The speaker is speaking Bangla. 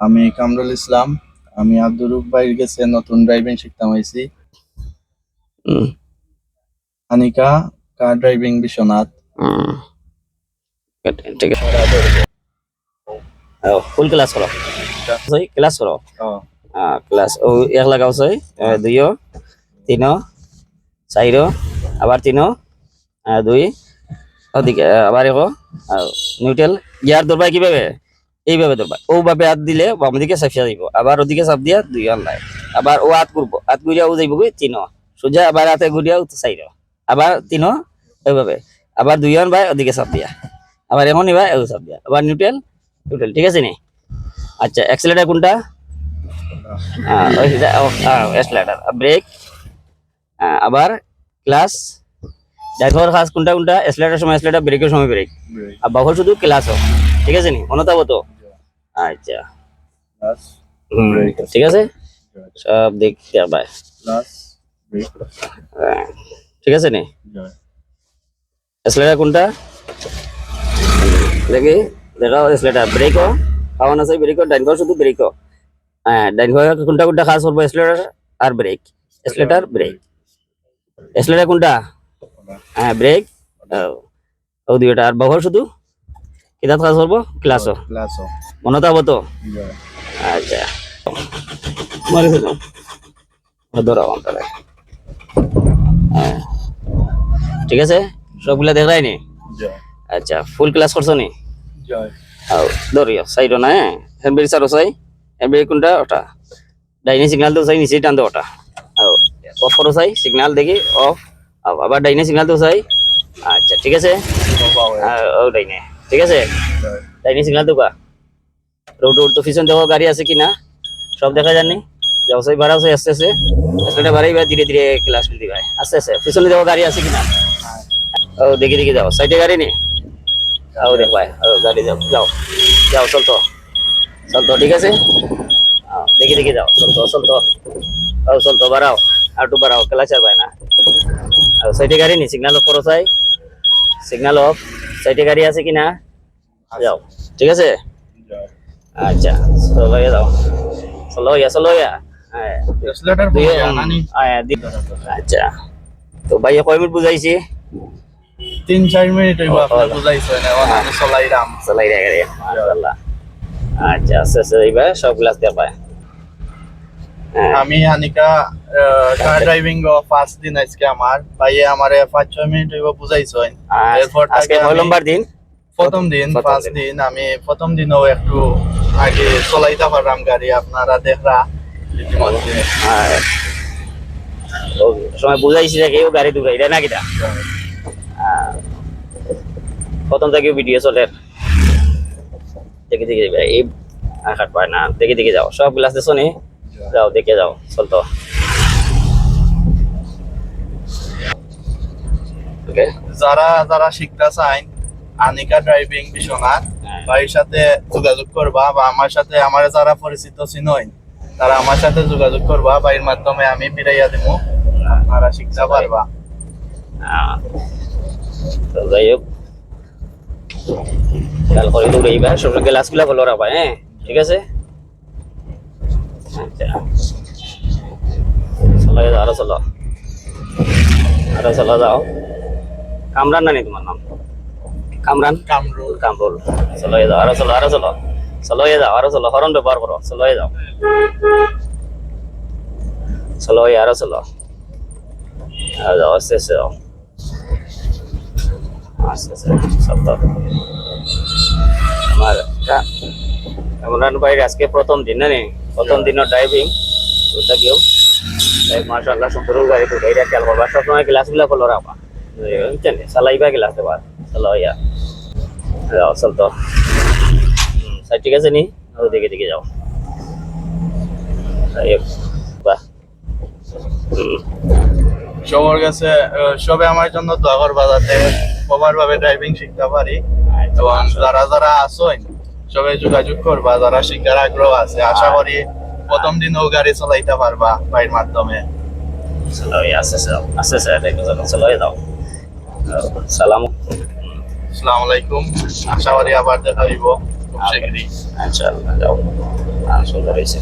আমি কামরুল ইসলাম আমি আব্দুর রুফ ভাইয়ের কাছে নতুন ড্রাইভিং শিখতাম আইছি। Anika car driving Biswanath. ঠিক আছে ফুল ক্লাস করো। সই ক্লাস করো? ক্লাস ও এক লাগাও সই দুইও তিনো চাইরো আবার তিনো দুই ওদিকে আবার এগো নিউট্রেল ইয়ার দরবার কীভাবে? এইভাবে দরবার ও ভাবে হাত দিলে বাম দিকে চাপিয়া দিব আবার ওদিকে চাপ দিয়া দুই আন লাই আবার ও হাত করব হাত ঘুরিয়া ও যাইব গই তিনো সোজা আবার হাতে ঘুরিয়া চাইরো আবার তিনো এইভাবে। আবার দুই আন ভাই ওদিকে চাপ দিয়া। আবার এখন নিবা ও চাপ দিয়া। আবার নিউট্রেল নিউট্রেল ঠিক আছে নি? আচ্ছা অ্যাক্সিলেটার কোনটা? অ্যাক্সিলেটার ব্রেক আবার ক্লাস ড্রাইভার খাস কোনটা কোনটা? অ্যাক্সিলেটার সময় অ্যাক্সিলেটার ব্রেকের সময় ব্রেক আর বাহর শুধু ক্লাস হোক ঠিক আছে নি? মনে থাকব তো আচ্ছা. ঠিক আছে? সব দিক প্লাস ব্রেক ঠিক আছে নি? অ্যাক্সিলেটার কোনটা? দেখি দেখাও অ্যাক্সিলেটার ব্রেকও খাওয়ান আছে ব্রেকও ডাইন ঘর শুধু ব্রেকও হ্যাঁ ডাইন ঘর কোনটা কোনটা খাস করব অ্যাক্সিলেটার আর ব্রেক অ্যাক্সিলেটার ব্রেক অ্যাক্সিলেটার কোনটা? হ্যাঁ ব্রেক ও। দুইটা আর বহর শুধু? কিতাব খাস করব ক্লাসও প্লাস মনে থাকব তো? আচ্ছা। মারি ফেলো ধরাও তাহলে হ্যাঁ। ঠিক আছে? সবগুলা দেখাই নি? জয় আচ্ছা ফুল ক্লাস করছ নি? জয় আও ধরিও সাইডো না হ্যাঁ হ্যান্ডব্রেক সারো সাই হ্যান্ডব্রেক কোনটা? ওটা ডাইনে সিগনাল তো সাই নিচে টান দো ওটা আও অফ করো সাই সিগনাল দেখি অফ। আবার ডাইনে সিগনাল তো সাই আচ্ছা ঠিক আছে? আহ, ও ডাইনে ঠিক আছে? জয় ডাইনে সিগনাল তো কা রোড রোড তো পিছন দেখো গাড়ি আছে কি না? সব দেখা যাও সাই বাড়াও সাই আস্তে আস্তে। আস্তে বাড়াইবা ধীরে ধীরে ক্লাস দিবা আস্তে আস্তে। পিছনে দেখো গাড়ি আছে কি না? ও, দেখি দেখি, যাও। সাইডে গাড়ি নেই? ও দেখ ভাই। ও, গাড়ি যাও যাও। যাও, চলতো। চলতো, ঠিক আছে? দেখি দেখি, যাও। চলতো চলতো। ও, চলতো, বাড়াও। আর একটু বাড়াও ক্লাস আর ভাই না। ও, সাইডে গাড়ি নেই। সিগনাল অফ করো, সাই। সিগনাল অফ সাইডে গাড়ি আছে কি না? যাও। ঠিক আছে? আচ্ছা চলো ইয়া যাও চলো ইয়া চলো ইয়া হ্যাঁ দি আচ্ছা। তো ভাইয়া কয় মিনিট বুঝাইছি? তিন চার মিনিট হইব আপনার বুঝাইছো না আমি চলাইরাম চলাই রে গাড়ি মাশাআল্লাহ। আচ্ছা আস্তে আস্তে এইবার সব ক্লাস দেওয়া পায়। হ্যাঁ। আমি আনিকা কার ড্রাইভিং ফার্স্ট দিন আজকে আমার। ভাইয়ে আমারে পাঁচ ছয় মিনিট হইব বুঝাইছো এরপর আজকে নম্বর দিন? প্রথম দিন দিন। দিন আমি প্রথম দিনও একটু আগে চলাইতে পারলাম গাড়ি আপনারা দেখরা। হ্যাঁ। সময় বুঝাইছি যে কেউ গাড়ি দূরাই রে না কিটা হ্যাঁ। প্রথম থেকে ভিডিও চলে। দেখি দেখি এই আঘাত পায় না। দেখি দেখি যাও। সব গ্লাস দেছো নি যাও দেখে যাও চলতো যারা যারা শিখতে চান আনিকা ড্রাইভিং বিশ্বনাথ হ্যাঁ। ভাইয়ের সাথে যোগাযোগ করবা বা আমার সাথে আমার যারা পরিচিত চিনই তারা আমার সাথে যোগাযোগ করবা ভাইয়ের মাধ্যমে আমি ফিরাইয়া দিব আপনারা শিখতে পারবা। তো যাই হোক। খেয়াল করে দৌড়ে এইবার সব গ্লাসগুলা ভালো রাখবা হ্যাঁ? ঠিক আছে? আচ্ছা। চলো আরও চলো। আরও চলো যাও। কামরান না নি তোমার নাম? কামরান? কামরুল। কামরুল। চলো যাও আরও চলো আরও চলো। চলো যাও আরও চলো হরন ব্যবহার করো চলো যাও। চলো আরও চলো। যাও আস্তে আস্তে যাও। আস্তে আস্তে চলো আমার কামরান ভাইয়ের আজকে প্রথম দিন না প্রথম দিনের ড্রাইভিং থাকিও মাশাআল্লাহ সুন্দর গাড়ি তো গাড়ি খেয়াল করবা সবসময় গ্লাসগুলা খোলো রাখবা। বুঝছেন চালাইবা গ্লাস দেবা চলো ইয়া যাও চল তো। স্যার ঠিক আছে নি? ও দেখে দেখে যাও। বাহ। সবার কাছে সবে আমার জন্য দোয়া করবা যাতে প্রপার ভাবে ড্রাইভিং শিখতে পারি। আচ্ছা, এবং যারা যারা আসেন সবাই যোগাযোগ করবা যারা শিক্ষার আগ্রহ আছে আশা করি প্রথম দিনও গাড়ি চালাইতে পারবা ভাইয়ের মাধ্যমে। যাও। আস্তে আস্তে দেখো চলো যাও। সালাম। আসসালামু আলাইকুম। আশা করি আবার দেখা হইব। খুব শীঘ্রই ইনশাআল্লাহ যাও। সুন্দর হয়েছে।